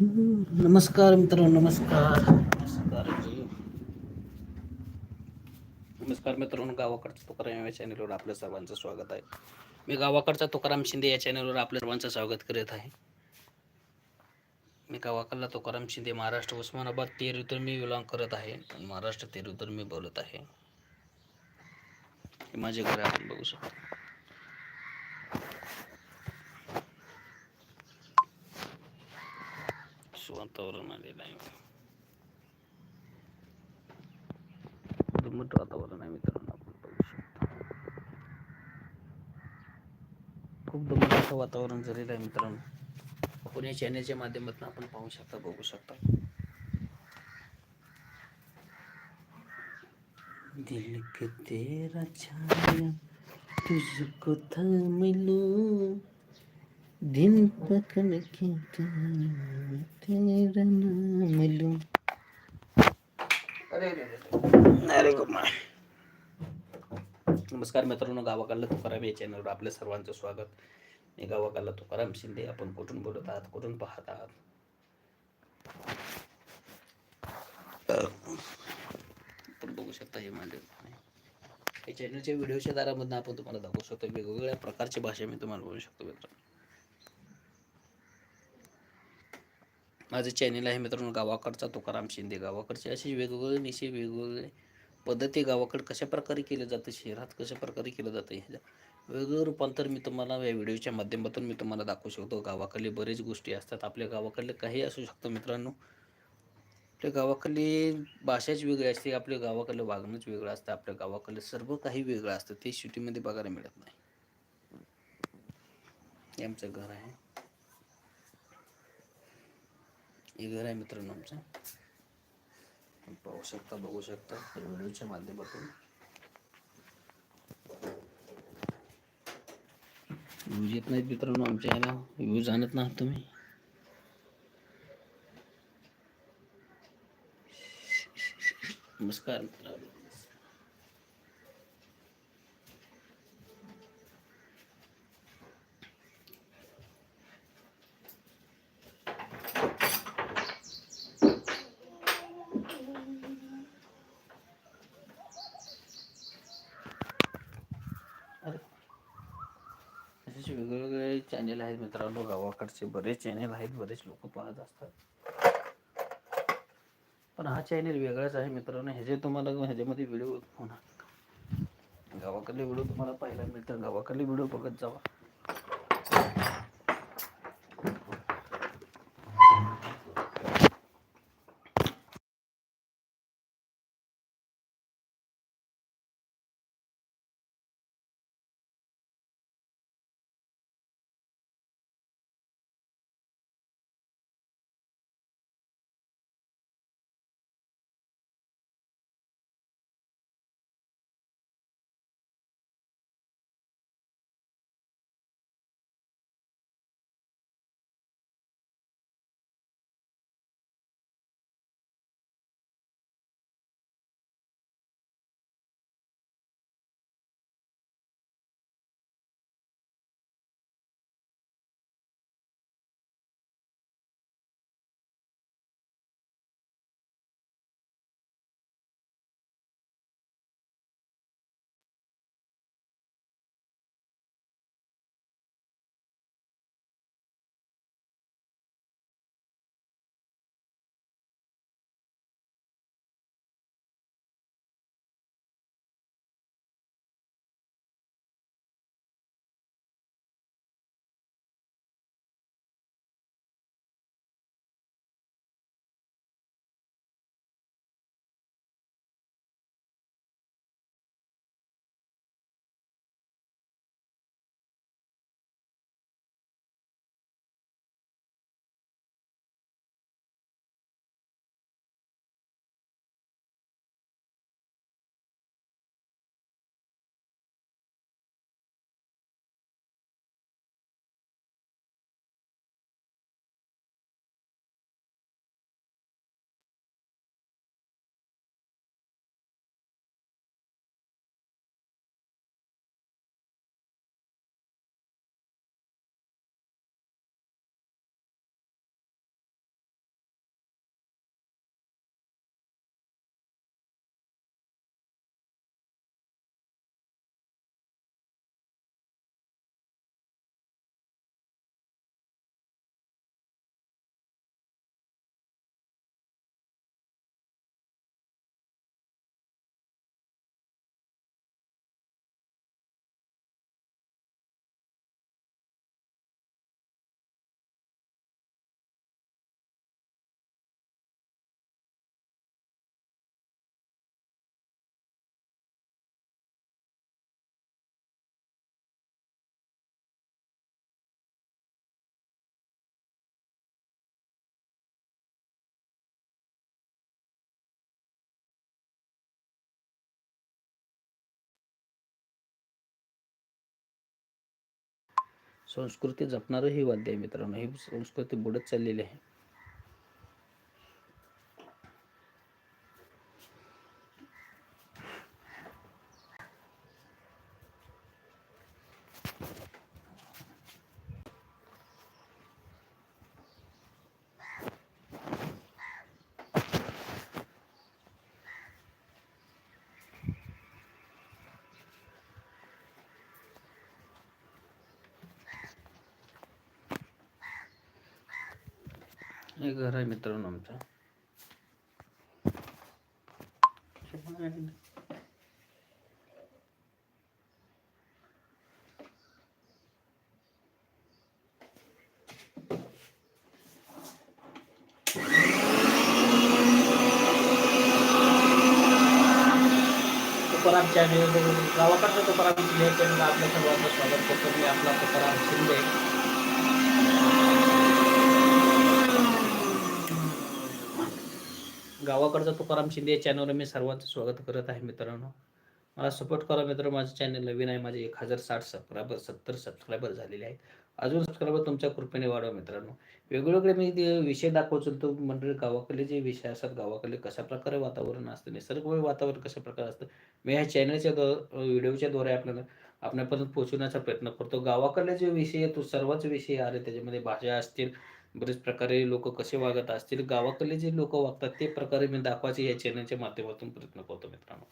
नमस्कार मित्रांनो नमस्कार. नमस्कार नमस्कार मित्रांनो गावाकडचं तुकाराम या चॅनलवर आपल्या सर्वांचं स्वागत आहे. मी गावाकडचा तुकाराम शिंदे या चॅनलवर आपल्या सर्वांचं स्वागत करीत आहे. मी गावाकडला तुकाराम शिंदे महाराष्ट्र उस्मानाबाद तेरीतून मी विलॉंग करत आहे आणि महाराष्ट्र तेरीतून मी बोलत आहे. हे माझे घर आहे, आपण बघू शकतो. वातावरण आलेलं आहे दमट वातावरण आहे मित्रांनो आपण बघू शकतो खूप दमट असं वातावरण झालेलं आहे मित्रांनो आपण या चॅनलच्या माध्यमातून आपण पाहू शकता बघू शकता दिल के तेरा छाया तुझको थमिलूं दिन पकड़ के तेरा नाम लूं। अरे नमस्कार मित्रांनो गावाकडला तुकाराम या चॅनलवर आपल्या सर्वांचं स्वागत. मी गावाकडला तुकाराम शिंदे. आपण कुठून बोलत आहात? कुठून पाहत आहात? आपण बघू शकता हे माझे या चॅनलच्या व्हिडिओच्या दारामधून आपण तुम्हाला दाखवू शकतो. वेगवेगळ्या प्रकारची भाषा मी तुम्हाला बोलू शकतो मित्रांनो. माझं चॅनल आहे मित्रांनो गावाकडचा तुकाराम शिंदे. गावाकडचे असे वेगवेगळे निशे वेगवेगळे पद्धती गावाकडे कशा प्रकारे केलं जातं शहरात कशा प्रकारे केलं जातं ह्याच्या वेगवेगळं रूपांतर मी तुम्हाला या व्हिडिओच्या माध्यमातून मी तुम्हाला दाखवू शकतो. गावाकडले बरेच गोष्टी असतात. आपल्या गावाकडले काही असू शकतं मित्रांनो. आपल्या गावाकडली भाषाच वेगळी असते. आपल्या गावाकडलं वागणंच वेगळं असतं. आपल्या गावाकडलं सर्व काही वेगळं असतं. ते सिटीमध्ये बघायला मिळत नाही. आमचं घर आहे. हे घर आहे मित्रांनो आमचं पाहू शकता बघू शकता व्हिडिओच्या माध्यमातून. व्ह्यूज येत नाहीत मित्रांनो आमच्या याला. व्ह्यूज आणत ना तुम्ही. नमस्कार मित्रांनो अरे असेच चॅनेल आहेत मित्रांनो गावाकडचे बरेच चॅनेल आहेत बरेच लोक पाहत असतात. पण हा चॅनेल वेगळाच आहे मित्रांनो ह्याचे तुम्हाला ह्याच्यामध्ये व्हिडिओ होणार गावाकडले व्हिडिओ तुम्हाला पाहायला मिळतात गावाकडले व्हिडिओ बघत जावा. संस्कृती जपणारं हे वाद्य आहे मित्रांनो. ही संस्कृती बुडत चाललेली आहे. हे घर आहे मित्रांनो आमचं. तुकाराम चॅनल गावाकडचं तुकाराम शिंदे आपल्या सर्वांचं स्वागत करतो. मी आपला तुकाराम शिंदे. गावाकडचा तुकाराम शिंदे या चॅनलवर मी सर्वांचं स्वागत करत आहे मित्रांनो. मला सपोर्ट करा मित्र माझं चॅनल नवीन आहे माझे एक हजार साठ सबस्क्रायबर सत्तर सबस्क्रायबर झालेले आहेत. अजून सबस्क्रायबर तुमच्या कृपेने वाढवा मित्रांनो. वेगवेगळे मी ते विषय दाखवतो तो म्हणजे गावाकडले जे विषय असतात गावाकडले कशा प्रकारे वातावरण असतं निसर्गमय वातावरण कशा प्रकारे असतं मी ह्या चॅनलच्या व्हिडिओच्या द्वारे आपल्याला आपल्यापर्यंत पोहोचवण्याचा प्रयत्न करतो. गावाकडले जे विषय आहे तो सर्वच विषय आले त्याच्यामध्ये भाषा असतील बरेच प्रकारे लोक कसे वागत असतील गावाकडले जे लोक वागतात ते प्रकारे मी दाखवायचे या चॅनलच्या माध्यमातून प्रयत्न करतो मित्रांनो.